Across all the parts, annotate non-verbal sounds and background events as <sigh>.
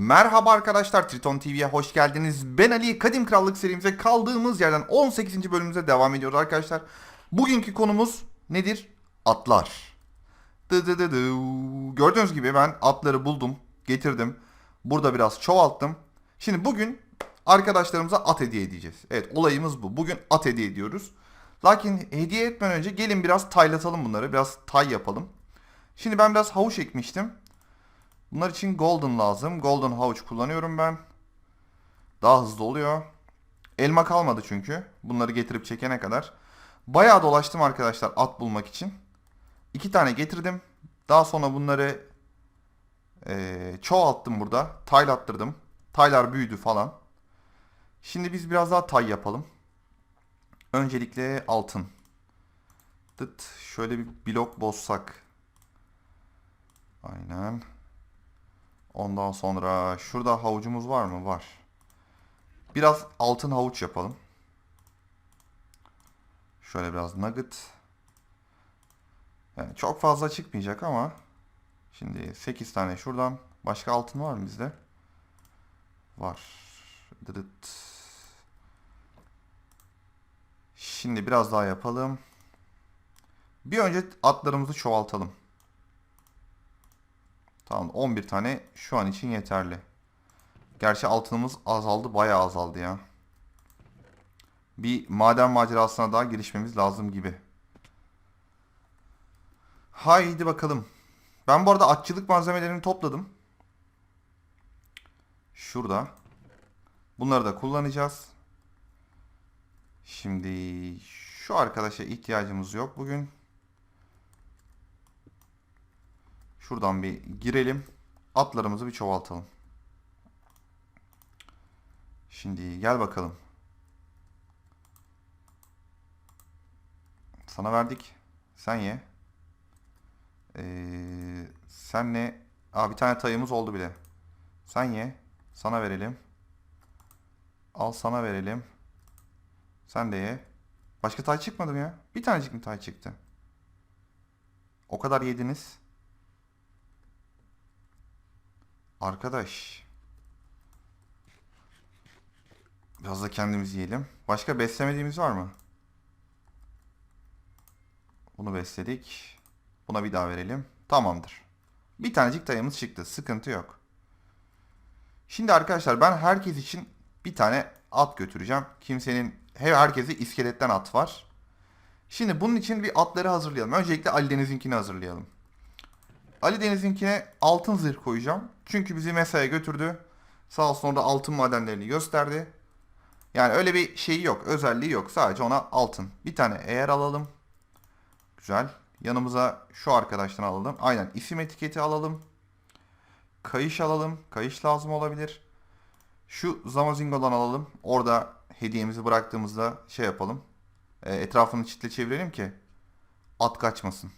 Merhaba arkadaşlar Triton TV'ye hoş geldiniz. Ben Ali Kadim Krallık serimize kaldığımız yerden 18. bölümümüze devam ediyoruz arkadaşlar. Bugünkü konumuz nedir? Atlar. Dı dı dı dı. Gördüğünüz gibi ben atları buldum, getirdim. Burada biraz çoğalttım. Şimdi bugün arkadaşlarımıza at hediye edeceğiz. Evet olayımız bu. Bugün at hediye ediyoruz. Lakin hediye etmeden önce gelin biraz taylatalım bunları. Biraz tay yapalım. Şimdi ben biraz havuç ekmiştim. Bunlar için golden lazım. Golden havuç kullanıyorum ben. Daha hızlı oluyor. Elma kalmadı çünkü. Bunları getirip çekene kadar. Bayağı dolaştım arkadaşlar at bulmak için. İki tane getirdim. Daha sonra bunları eee çoğalttım burada. Taylattırdım. Taylar büyüdü falan. Şimdi biz biraz daha tay yapalım. Öncelikle altın. Tıt. Şöyle bir blok bozsak. Aynen. Ondan sonra şurada havucumuz var mı? Var. Biraz altın havuç yapalım. Şöyle biraz nugget. Yani çok fazla çıkmayacak ama şimdi 8 tane şuradan. Başka altın var mı bizde? Var. Dıdıt. Şimdi biraz daha yapalım. Bir önce atlarımızı çoğaltalım. Tamam 11 tane şu an için yeterli. Gerçi altınımız azaldı bayağı azaldı ya. Bir maden macerasına daha girişmemiz lazım gibi. Haydi bakalım. Ben bu arada atçılık malzemelerini topladım. Şurada. Bunları da kullanacağız. Şimdi şu arkadaşa ihtiyacımız yok bugün. Şuradan bir girelim. Atlarımızı bir çoğaltalım. Şimdi gel bakalım. Sana verdik. Sen ye. Ee, sen ne? Aa bir tane tayımız oldu bile. Sen ye. Sana verelim. Al sana verelim. Sen de ye. Başka tay çıkmadı mı ya? Bir tanecik mi tay çıktı? O kadar yediniz. Arkadaş. Biraz da kendimiz yiyelim. Başka beslemediğimiz var mı? Bunu besledik. Buna bir daha verelim. Tamamdır. Bir tanecik tayımız çıktı. Sıkıntı yok. Şimdi arkadaşlar ben herkes için bir tane at götüreceğim. Kimsenin her herkese iskeletten at var. Şimdi bunun için bir atları hazırlayalım. Öncelikle Ali Deniz'inkini hazırlayalım. Ali Deniz'inkine altın zırh koyacağım. Çünkü bizi Mesa'ya götürdü. Sağ olsun orada altın madenlerini gösterdi. Yani öyle bir şeyi yok. Özelliği yok. Sadece ona altın. Bir tane eğer alalım. Güzel. Yanımıza şu arkadaştan alalım. Aynen isim etiketi alalım. Kayış alalım. Kayış lazım olabilir. Şu Zamazingo'dan alalım. Orada hediyemizi bıraktığımızda şey yapalım. E, etrafını çitle çevirelim ki at kaçmasın.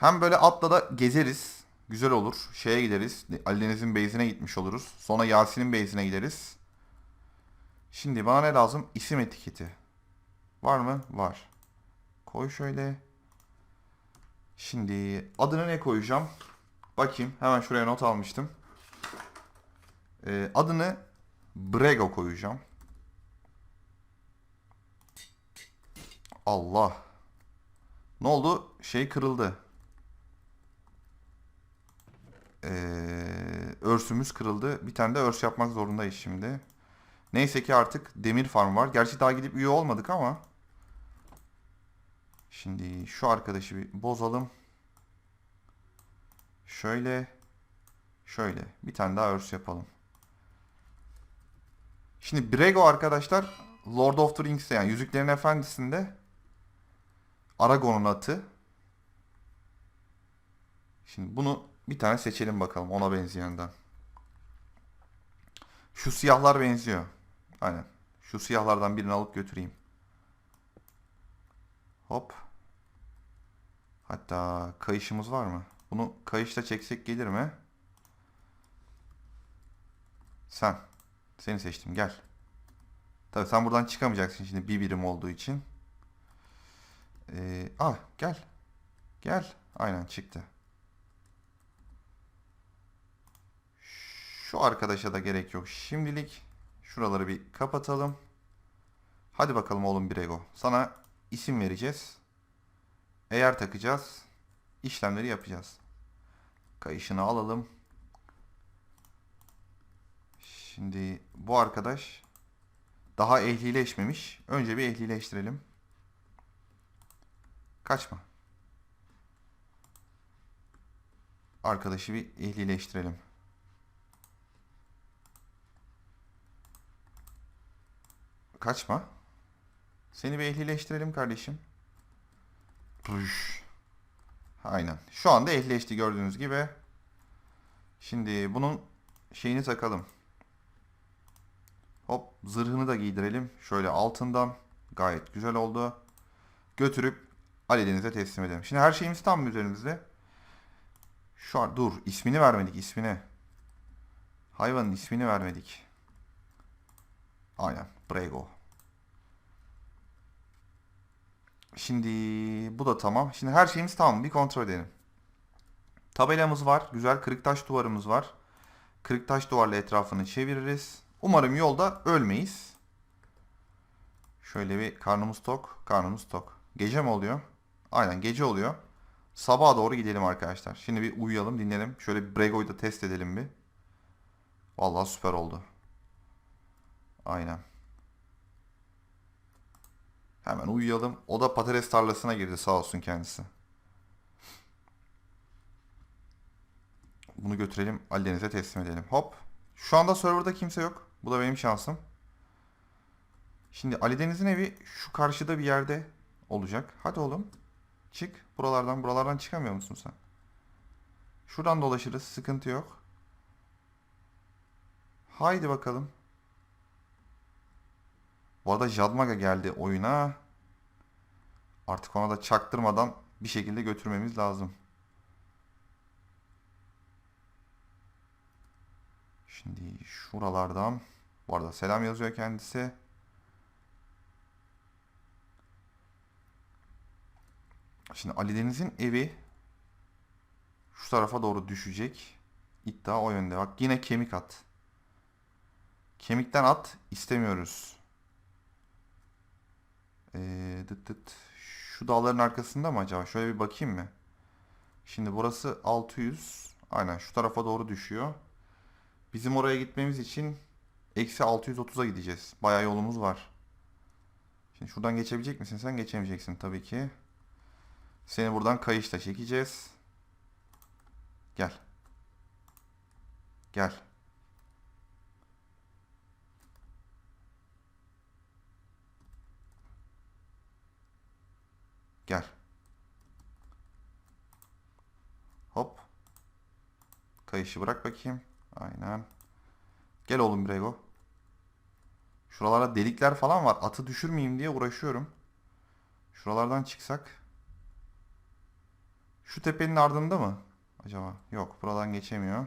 Hem böyle atla da gezeriz. Güzel olur. Şeye gideriz. Ali Deniz'in base'ine gitmiş oluruz. Sonra Yasin'in base'ine gideriz. Şimdi bana ne lazım? İsim etiketi. Var mı? Var. Koy şöyle. Şimdi adını ne koyacağım? Bakayım. Hemen şuraya not almıştım. Ee, adını Brego koyacağım. Allah. Ne oldu? Şey kırıldı. Ee, örsümüz kırıldı. Bir tane de örs yapmak zorundayız şimdi. Neyse ki artık demir farm var. Gerçi daha gidip üye olmadık ama. Şimdi şu arkadaşı bir bozalım. Şöyle. Şöyle. Bir tane daha örs yapalım. Şimdi Brego arkadaşlar Lord of the Rings'te yani Yüzüklerin Efendisi'nde Aragon'un atı. Şimdi bunu bir tane seçelim bakalım ona benzeyenden. Şu siyahlar benziyor. Aynen. Şu siyahlardan birini alıp götüreyim. Hop. Hatta kayışımız var mı? Bunu kayışla çeksek gelir mi? Sen. Seni seçtim gel. Tabii sen buradan çıkamayacaksın şimdi bir birim olduğu için. Ee, ah gel. Gel. Aynen çıktı. Şu arkadaşa da gerek yok. Şimdilik şuraları bir kapatalım. Hadi bakalım oğlum Brego. Sana isim vereceğiz. Eğer takacağız. işlemleri yapacağız. Kayışını alalım. Şimdi bu arkadaş daha ehlileşmemiş. Önce bir ehlileştirelim. Kaçma. Arkadaşı bir ehlileştirelim. Kaçma. Seni bir ehlileştirelim kardeşim. Tuş. Aynen. Şu anda ehlileşti gördüğünüz gibi. Şimdi bunun şeyini takalım. Hop zırhını da giydirelim. Şöyle altından. Gayet güzel oldu. Götürüp Ali Deniz'e teslim edelim. Şimdi her şeyimiz tam üzerimizde? Şu an dur ismini vermedik ismini. Hayvanın ismini vermedik. Aynen. Brego. Şimdi bu da tamam. Şimdi her şeyimiz tamam. Bir kontrol edelim. Tabelamız var. Güzel kırık taş duvarımız var. Kırık taş duvarla etrafını çeviririz. Umarım yolda ölmeyiz. Şöyle bir karnımız tok. Karnımız tok. Gece mi oluyor? Aynen gece oluyor. Sabaha doğru gidelim arkadaşlar. Şimdi bir uyuyalım dinleyelim. Şöyle bir Brego'yu da test edelim bir. Vallahi süper oldu. Aynen. Hemen uyuyalım. O da patates tarlasına girdi sağ olsun kendisi. Bunu götürelim Ali Deniz'e teslim edelim. Hop. Şu anda serverda kimse yok. Bu da benim şansım. Şimdi Ali Deniz'in evi şu karşıda bir yerde olacak. Hadi oğlum. Çık. Buralardan buralardan çıkamıyor musun sen? Şuradan dolaşırız. Sıkıntı yok. Haydi bakalım. Bu arada Jadmaga geldi oyuna. Artık ona da çaktırmadan bir şekilde götürmemiz lazım. Şimdi şuralardan bu arada selam yazıyor kendisi. Şimdi Ali Deniz'in evi şu tarafa doğru düşecek. İddia o yönde. Bak yine kemik at. Kemikten at istemiyoruz. Ee, dıt dıt. Şu dağların arkasında mı acaba? Şöyle bir bakayım mı? Şimdi burası 600. Aynen şu tarafa doğru düşüyor. Bizim oraya gitmemiz için eksi 630'a gideceğiz. Bayağı yolumuz var. Şimdi şuradan geçebilecek misin? Sen geçemeyeceksin tabii ki. Seni buradan kayışla çekeceğiz. Gel. Gel. Gel. Hop. Kayışı bırak bakayım. Aynen. Gel oğlum Brego. Şuralarda delikler falan var. Atı düşürmeyeyim diye uğraşıyorum. Şuralardan çıksak. Şu tepenin ardında mı? Acaba? Yok. Buradan geçemiyor.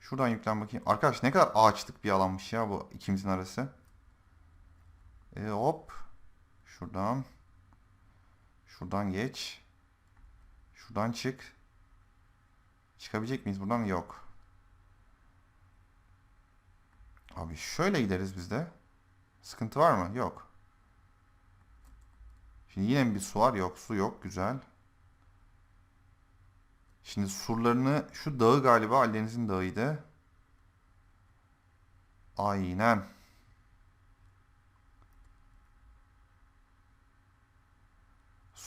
Şuradan yüklen bakayım. Arkadaş ne kadar ağaçlık bir alanmış ya bu ikimizin arası. E, hop. Şuradan. Şuradan geç. Şuradan çık. Çıkabilecek miyiz buradan? Yok. Abi şöyle gideriz biz de. Sıkıntı var mı? Yok. Şimdi yine bir su var? Yok. Su yok. Güzel. Şimdi surlarını şu dağı galiba Alideniz'in dağıydı. Aynen.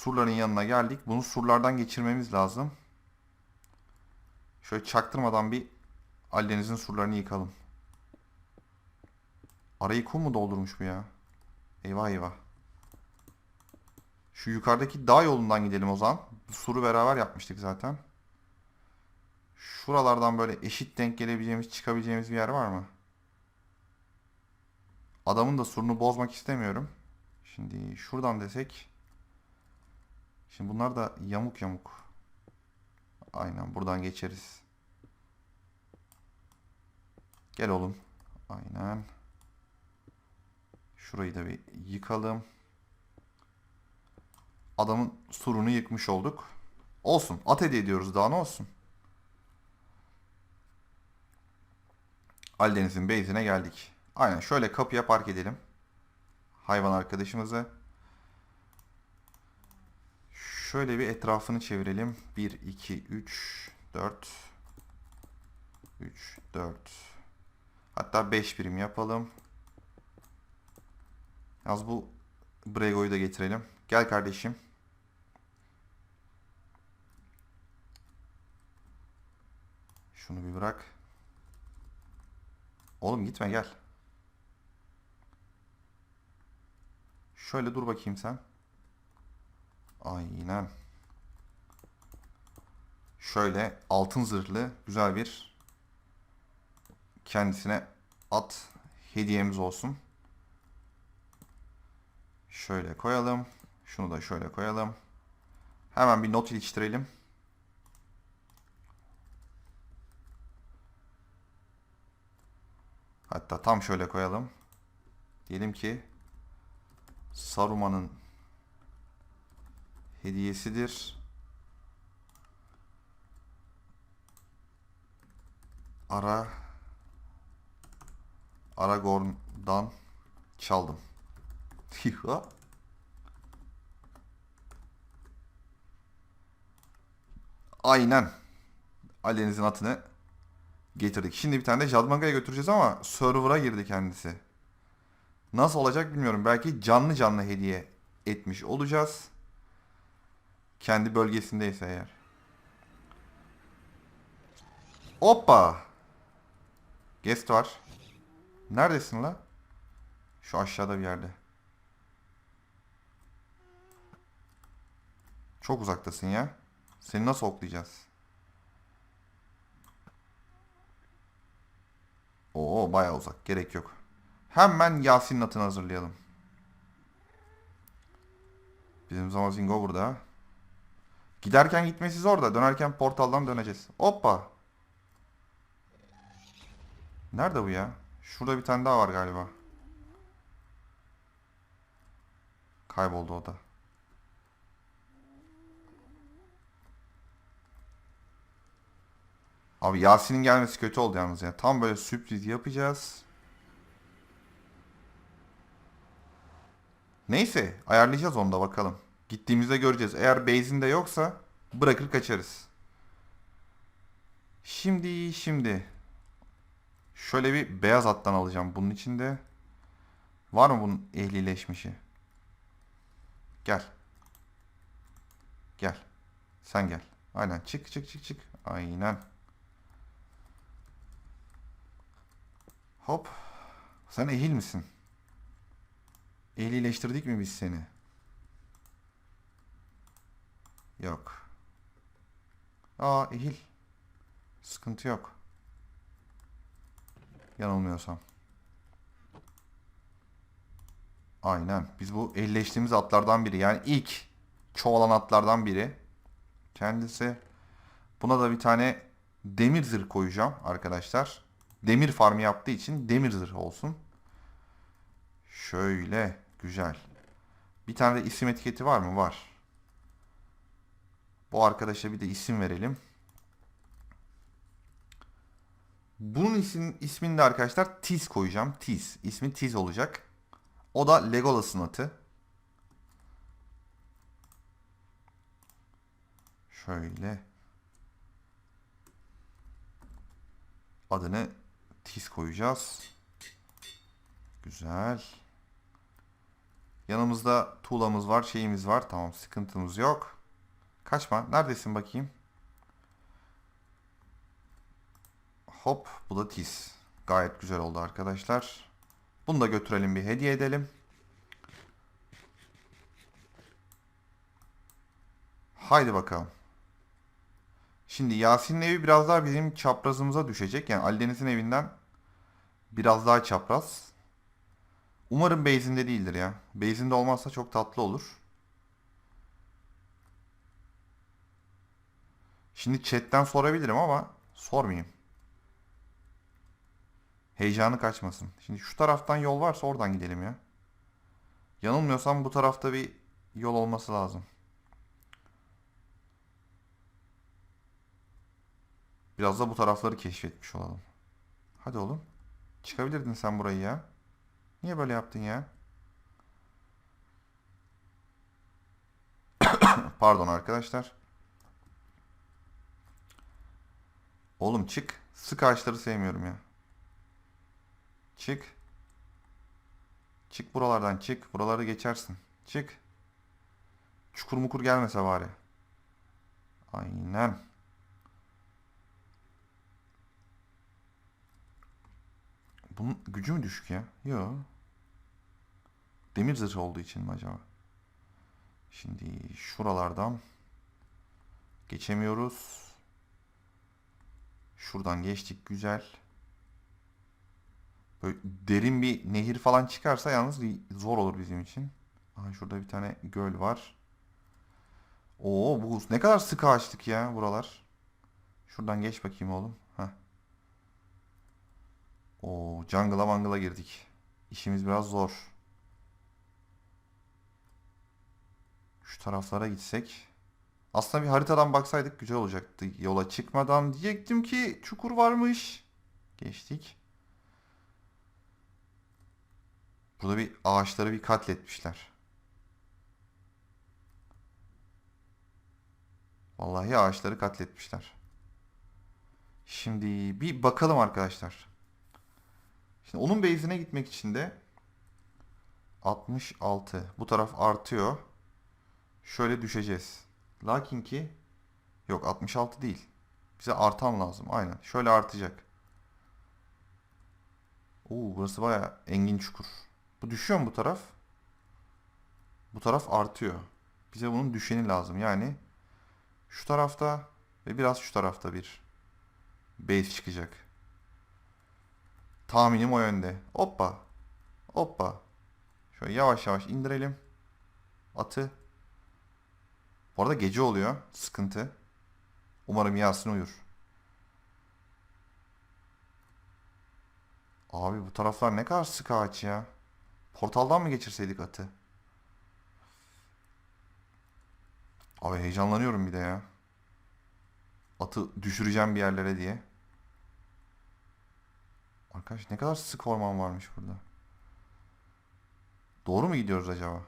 Surların yanına geldik. Bunu surlardan geçirmemiz lazım. Şöyle çaktırmadan bir Alideniz'in surlarını yıkalım. Arayı kum mu doldurmuş bu ya? Eyvah eyvah. Şu yukarıdaki dağ yolundan gidelim o zaman. Suru beraber yapmıştık zaten. Şuralardan böyle eşit denk gelebileceğimiz, çıkabileceğimiz bir yer var mı? Adamın da surunu bozmak istemiyorum. Şimdi şuradan desek. Şimdi bunlar da yamuk yamuk. Aynen buradan geçeriz. Gel oğlum. Aynen. Şurayı da bir yıkalım. Adamın surunu yıkmış olduk. Olsun. At hediye ediyoruz daha ne olsun. Ali Deniz'in base'ine geldik. Aynen şöyle kapıya park edelim. Hayvan arkadaşımızı. Şöyle bir etrafını çevirelim. 1, 2, 3, 4. 3, 4. Hatta 5 birim yapalım. Yaz bu Brego'yu da getirelim. Gel kardeşim. Şunu bir bırak. Oğlum gitme gel. Şöyle dur bakayım sen. Aynen. Şöyle altın zırhlı güzel bir kendisine at hediyemiz olsun. Şöyle koyalım. Şunu da şöyle koyalım. Hemen bir not iliştirelim. Hatta tam şöyle koyalım. Diyelim ki Saruman'ın hediyesidir. Ara Aragorn'dan çaldım. Aynen. Ali'nizin atını getirdik. Şimdi bir tane de Jadmanga'ya götüreceğiz ama server'a girdi kendisi. Nasıl olacak bilmiyorum. Belki canlı canlı hediye etmiş olacağız. Kendi bölgesindeyse eğer. Hoppa. Guest var. Neredesin la? Şu aşağıda bir yerde. Çok uzaktasın ya. Seni nasıl oklayacağız? Oo bayağı uzak. Gerek yok. Hemen Yasin'in atını hazırlayalım. Bizim Zamazingo burada. Giderken gitmesi zor da dönerken portaldan döneceğiz. Hoppa. Nerede bu ya? Şurada bir tane daha var galiba. Kayboldu o da. Abi Yasin'in gelmesi kötü oldu yalnız ya. Tam böyle sürpriz yapacağız. Neyse ayarlayacağız onu da bakalım. Gittiğimizde göreceğiz. Eğer base'inde yoksa bırakır kaçarız. Şimdi şimdi şöyle bir beyaz attan alacağım bunun içinde. Var mı bunun ehlileşmişi? Gel. Gel. Sen gel. Aynen çık çık çık çık. Aynen. Hop. Sen ehil misin? Ehlileştirdik mi biz seni? Yok. Aa ehil. Sıkıntı yok. Yanılmıyorsam. Aynen. Biz bu ehlileştiğimiz atlardan biri. Yani ilk çoğalan atlardan biri. Kendisi. Buna da bir tane demir zırh koyacağım arkadaşlar. Demir farmı yaptığı için demir zırh olsun. Şöyle. Güzel. Bir tane de isim etiketi var mı? Var. Bu arkadaşa bir de isim verelim. Bunun isim, ismini de arkadaşlar Tiz koyacağım. Tiz. İsmi Tiz olacak. O da Legolas'ın atı. Şöyle. Adını Tiz koyacağız. Güzel. Yanımızda tuğlamız var, şeyimiz var. Tamam, sıkıntımız yok. Kaçma. Neredesin bakayım? Hop, bu da tiz. Gayet güzel oldu arkadaşlar. Bunu da götürelim bir hediye edelim. Haydi bakalım. Şimdi Yasin'in evi biraz daha bizim çaprazımıza düşecek. Yani Ali Deniz'in evinden biraz daha çapraz. Umarım base'inde değildir ya. Base'inde olmazsa çok tatlı olur. Şimdi chatten sorabilirim ama sormayayım. Heyecanı kaçmasın. Şimdi şu taraftan yol varsa oradan gidelim ya. Yanılmıyorsam bu tarafta bir yol olması lazım. Biraz da bu tarafları keşfetmiş olalım. Hadi oğlum. Çıkabilirdin sen burayı ya. Niye böyle yaptın ya? <coughs> Pardon arkadaşlar. Oğlum çık. Sık ağaçları sevmiyorum ya. Çık. Çık buralardan çık. Buraları geçersin. Çık. Çukur mukur gelmese bari. Aynen. Bunun gücü mü düşük ya? Yok. Demir zırhı olduğu için mi acaba? Şimdi şuralardan geçemiyoruz. Şuradan geçtik güzel. Böyle derin bir nehir falan çıkarsa yalnız zor olur bizim için. Aha şurada bir tane göl var. Oo bu ne kadar sık ağaçlık ya buralar. Şuradan geç bakayım oğlum. Heh. Oo jungle'a mangle'a girdik. İşimiz biraz zor. Şu taraflara gitsek. Aslında bir haritadan baksaydık güzel olacaktı. Yola çıkmadan diyecektim ki çukur varmış. Geçtik. Burada bir ağaçları bir katletmişler. Vallahi ağaçları katletmişler. Şimdi bir bakalım arkadaşlar. Şimdi onun base'ine gitmek için de 66. Bu taraf artıyor. Şöyle düşeceğiz. Lakin ki yok 66 değil. Bize artan lazım. Aynen. Şöyle artacak. Oo burası baya engin çukur. Bu düşüyor mu bu taraf? Bu taraf artıyor. Bize bunun düşeni lazım. Yani şu tarafta ve biraz şu tarafta bir base çıkacak. Tahminim o yönde. Hoppa. Hoppa. Şöyle yavaş yavaş indirelim. Atı. Bu arada gece oluyor. Sıkıntı. Umarım Yasin uyur. Abi bu taraflar ne kadar sık ağaç ya. Portaldan mı geçirseydik atı? Abi heyecanlanıyorum bir de ya. Atı düşüreceğim bir yerlere diye. Arkadaş ne kadar sık orman varmış burada. Doğru mu gidiyoruz acaba?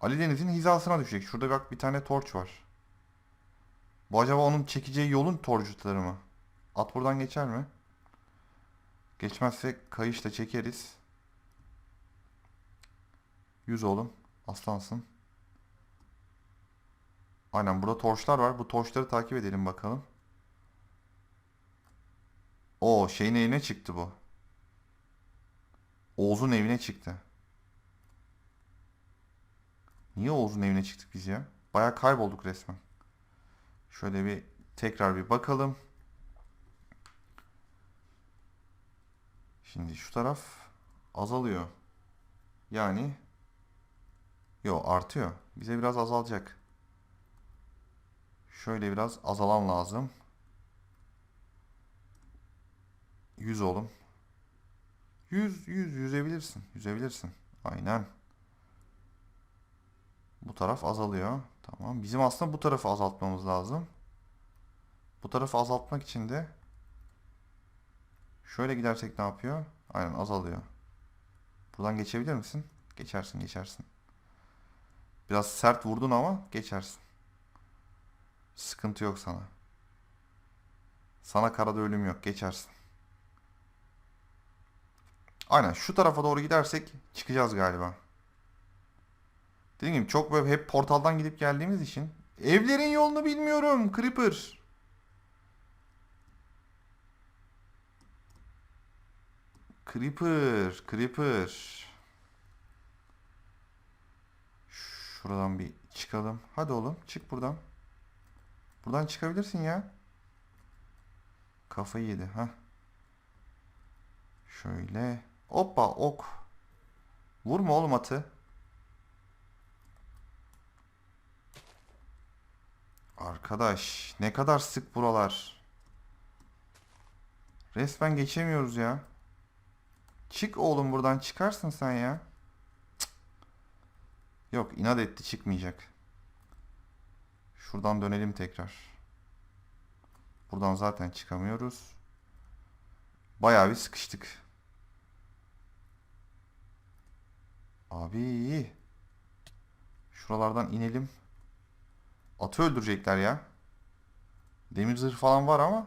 Ali Deniz'in hizasına düşecek. Şurada bak bir tane torç var. Bu acaba onun çekeceği yolun torcutları mı? At buradan geçer mi? Geçmezse kayışla çekeriz. Yüz oğlum. Aslansın. Aynen burada torçlar var. Bu torçları takip edelim bakalım. O şeyin evine çıktı bu. Oğuz'un evine çıktı. Niye Oğuz'un evine çıktık biz ya? Baya kaybolduk resmen. Şöyle bir tekrar bir bakalım. Şimdi şu taraf azalıyor. Yani yo artıyor. Bize biraz azalacak. Şöyle biraz azalan lazım. 100 oğlum. 100 100 yüzebilirsin. Yüzebilirsin. Aynen. Bu taraf azalıyor. Tamam. Bizim aslında bu tarafı azaltmamız lazım. Bu tarafı azaltmak için de şöyle gidersek ne yapıyor? Aynen azalıyor. Buradan geçebilir misin? Geçersin, geçersin. Biraz sert vurdun ama geçersin. Sıkıntı yok sana. Sana karada ölüm yok. Geçersin. Aynen şu tarafa doğru gidersek çıkacağız galiba. Dediğim gibi çok böyle hep portaldan gidip geldiğimiz için evlerin yolunu bilmiyorum Creeper. Creeper, Creeper. Şuradan bir çıkalım. Hadi oğlum çık buradan. Buradan çıkabilirsin ya. Kafayı yedi ha. Şöyle. Hoppa ok. Vurma oğlum atı. Arkadaş ne kadar sık buralar. Resmen geçemiyoruz ya. Çık oğlum buradan çıkarsın sen ya. Yok inat etti çıkmayacak. Şuradan dönelim tekrar. Buradan zaten çıkamıyoruz. Bayağı bir sıkıştık. Abi. Şuralardan inelim. Atı öldürecekler ya. Demir zırh falan var ama.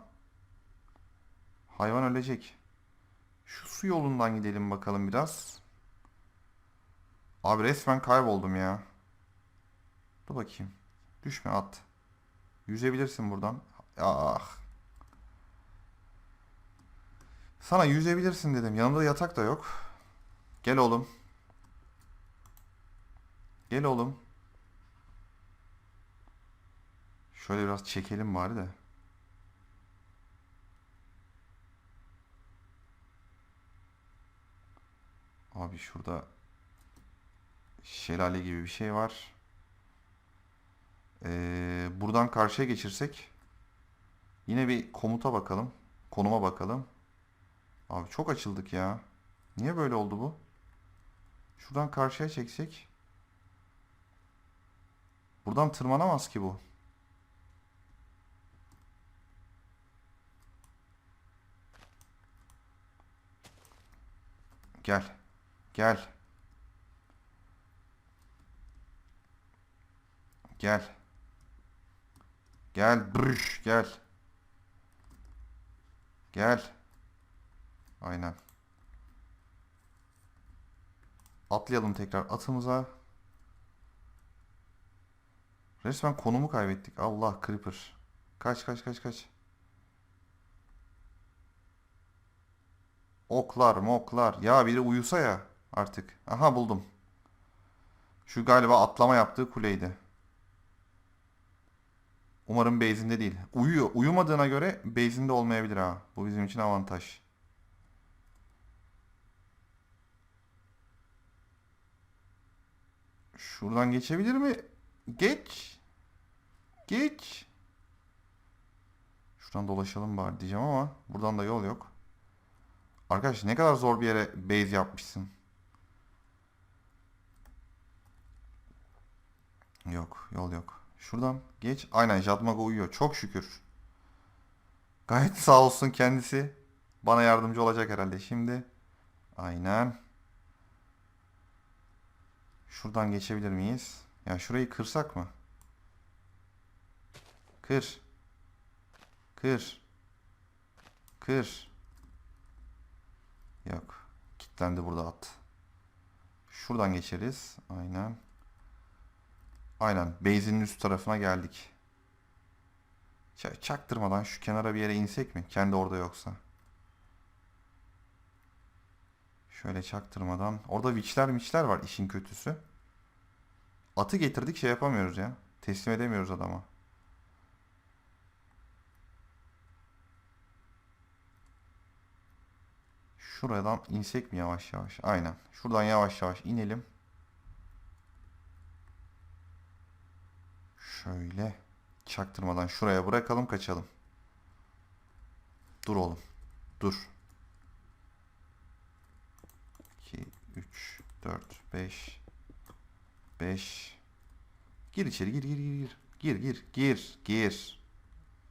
Hayvan ölecek. Şu su yolundan gidelim bakalım biraz. Abi resmen kayboldum ya. Dur bakayım. Düşme at. Yüzebilirsin buradan. Ah. Sana yüzebilirsin dedim. Yanımda yatak da yok. Gel oğlum. Gel oğlum. Şöyle biraz çekelim bari de. Abi şurada şelale gibi bir şey var. Ee, buradan karşıya geçirsek yine bir komuta bakalım. Konuma bakalım. Abi çok açıldık ya. Niye böyle oldu bu? Şuradan karşıya çeksek. Buradan tırmanamaz ki bu. Gel. Gel. Gel. Gel. Brüş. Gel. Gel. Aynen. Atlayalım tekrar atımıza. Resmen konumu kaybettik. Allah Creeper. Kaç kaç kaç kaç. Oklar moklar. Ya biri uyusa ya artık. Aha buldum. Şu galiba atlama yaptığı kuleydi. Umarım base'inde değil. Uyuyor. Uyumadığına göre base'inde olmayabilir ha. Bu bizim için avantaj. Şuradan geçebilir mi? Geç. Geç. Şuradan dolaşalım bari diyeceğim ama buradan da yol yok. Arkadaş ne kadar zor bir yere base yapmışsın. Yok, yol yok. Şuradan geç. Aynen Jadmaga uyuyor. Çok şükür. Gayet sağ olsun kendisi. Bana yardımcı olacak herhalde şimdi. Aynen. Şuradan geçebilir miyiz? Ya şurayı kırsak mı? Kır. Kır. Kır. Yok. Kilitlendi burada at. Şuradan geçeriz. Aynen. Aynen. Base'in üst tarafına geldik. Ç- çaktırmadan şu kenara bir yere insek mi? Kendi orada yoksa. Şöyle çaktırmadan. Orada witchler miçler var işin kötüsü. Atı getirdik şey yapamıyoruz ya. Teslim edemiyoruz adama. Şuradan insek mi yavaş yavaş? Aynen. Şuradan yavaş yavaş inelim. Şöyle çaktırmadan şuraya bırakalım kaçalım. Dur oğlum. Dur. 2, 3, 4, 5, 5. Gir içeri gir gir gir gir. Gir gir gir.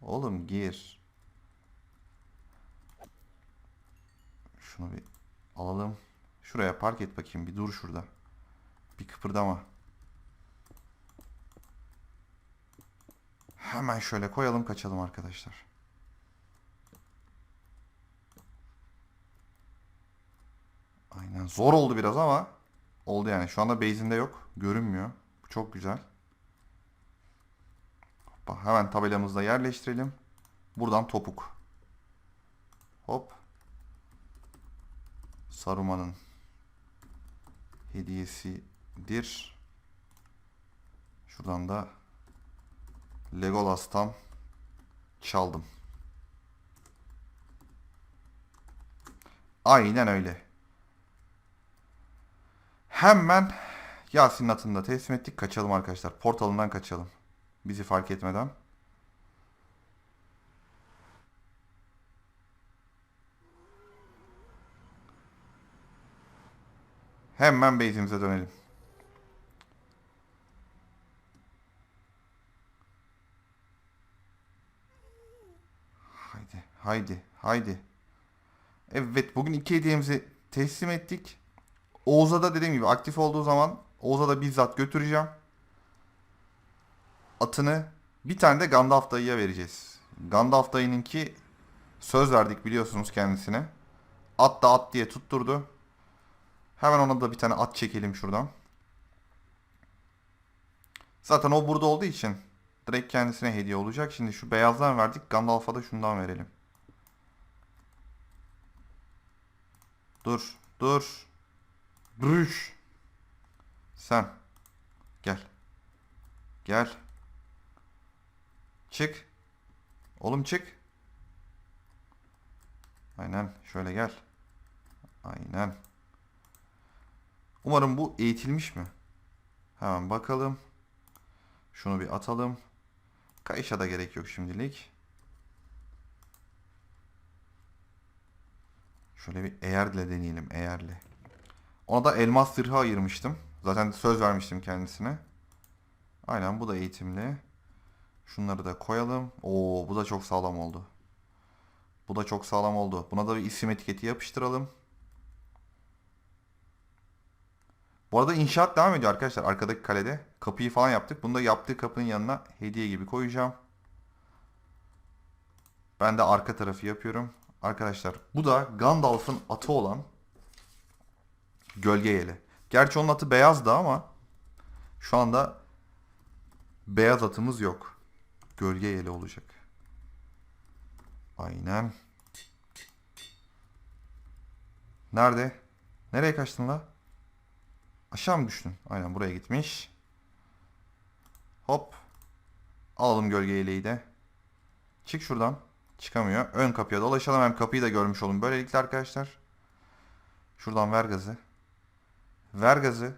Oğlum gir. Şunu bir alalım. Şuraya park et bakayım. Bir dur şurada. Bir kıpırdama. Hemen şöyle koyalım kaçalım arkadaşlar. Aynen zor oldu biraz ama oldu yani. Şu anda base'inde yok. Görünmüyor. Bu çok güzel. Hoppa, hemen tabelamızda yerleştirelim. Buradan topuk. Hop. Saruman'ın hediyesidir. Şuradan da Legolas'tan çaldım. Aynen öyle. Hemen Yasin'in atını da teslim ettik. Kaçalım arkadaşlar. Portalından kaçalım. Bizi fark etmeden. Hemen base'imize dönelim. Haydi, haydi, haydi. Evet bugün iki hediyemizi teslim ettik. Oğuz'a da dediğim gibi aktif olduğu zaman Oğuz'a da bizzat götüreceğim. Atını bir tane de Gandalf dayıya vereceğiz. Gandalf dayınınki söz verdik biliyorsunuz kendisine. At da at diye tutturdu. Hemen ona da bir tane at çekelim şuradan. Zaten o burada olduğu için direkt kendisine hediye olacak. Şimdi şu beyazdan verdik. Gandalf'a da şundan verelim. Dur, dur. Brüş. Sen. Gel. Gel. Çık. Oğlum çık. Aynen. Şöyle gel. Aynen. Umarım bu eğitilmiş mi? Hemen bakalım. Şunu bir atalım. Kayışa da gerek yok şimdilik. Şöyle bir eğerle deneyelim. Eğerle. Ona da elmas zırhı ayırmıştım. Zaten söz vermiştim kendisine. Aynen bu da eğitimli. Şunları da koyalım. Oo bu da çok sağlam oldu. Bu da çok sağlam oldu. Buna da bir isim etiketi yapıştıralım. Bu arada inşaat devam ediyor arkadaşlar. Arkadaki kalede. Kapıyı falan yaptık. Bunu da yaptığı kapının yanına hediye gibi koyacağım. Ben de arka tarafı yapıyorum. Arkadaşlar bu da Gandalf'ın atı olan Gölge Yeli. Gerçi onun atı beyazdı ama şu anda beyaz atımız yok. Gölge Yeli olacak. Aynen. Nerede? Nereye kaçtın la? Aşağı mı düştün? Aynen buraya gitmiş. Hop. Alalım gölge yeleği de. Çık şuradan. Çıkamıyor. Ön kapıya dolaşalım. Hem kapıyı da görmüş olun. Böylelikle arkadaşlar. Şuradan ver gazı. Ver gazı.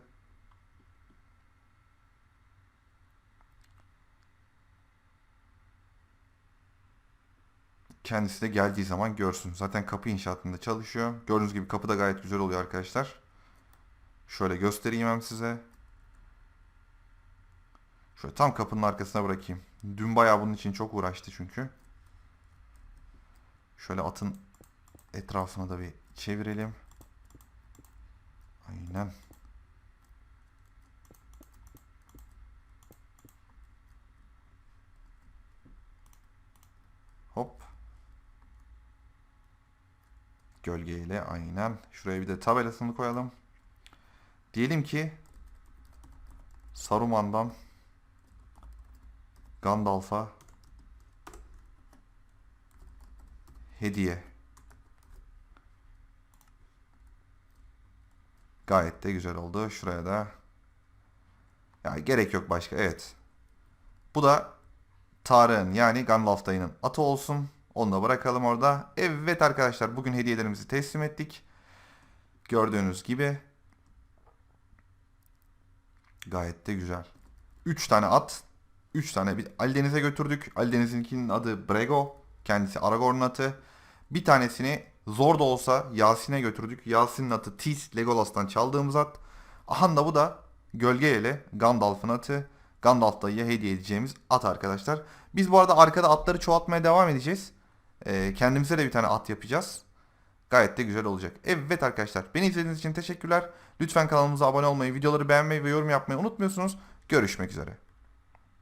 Kendisi de geldiği zaman görsün. Zaten kapı inşaatında çalışıyor. Gördüğünüz gibi kapı da gayet güzel oluyor arkadaşlar. Şöyle göstereyim hem size. Şöyle tam kapının arkasına bırakayım. Dün bayağı bunun için çok uğraştı çünkü. Şöyle atın etrafına da bir çevirelim. Aynen. Hop. Gölgeyle aynen. Şuraya bir de tabelasını koyalım. Diyelim ki Saruman'dan Gandalf'a hediye. Gayet de güzel oldu. Şuraya da ya gerek yok başka. Evet. Bu da Tarık'ın yani Gandalf dayının atı olsun. Onu da bırakalım orada. Evet arkadaşlar bugün hediyelerimizi teslim ettik. Gördüğünüz gibi Gayet de güzel. 3 tane at. 3 tane bir Ali Deniz'e götürdük. Ali Deniz'inkinin adı Brego. Kendisi Aragorn'un atı. Bir tanesini zor da olsa Yasin'e götürdük. Yasin'in atı Tis Legolas'tan çaldığımız at. Aha da bu da Gölge ile Gandalf'ın atı. Gandalf dayıya hediye edeceğimiz at arkadaşlar. Biz bu arada arkada atları çoğaltmaya devam edeceğiz. Ee, kendimize de bir tane at yapacağız. Gayet de güzel olacak. Evet arkadaşlar beni izlediğiniz için teşekkürler. Lütfen kanalımıza abone olmayı, videoları beğenmeyi ve yorum yapmayı unutmuyorsunuz. Görüşmek üzere.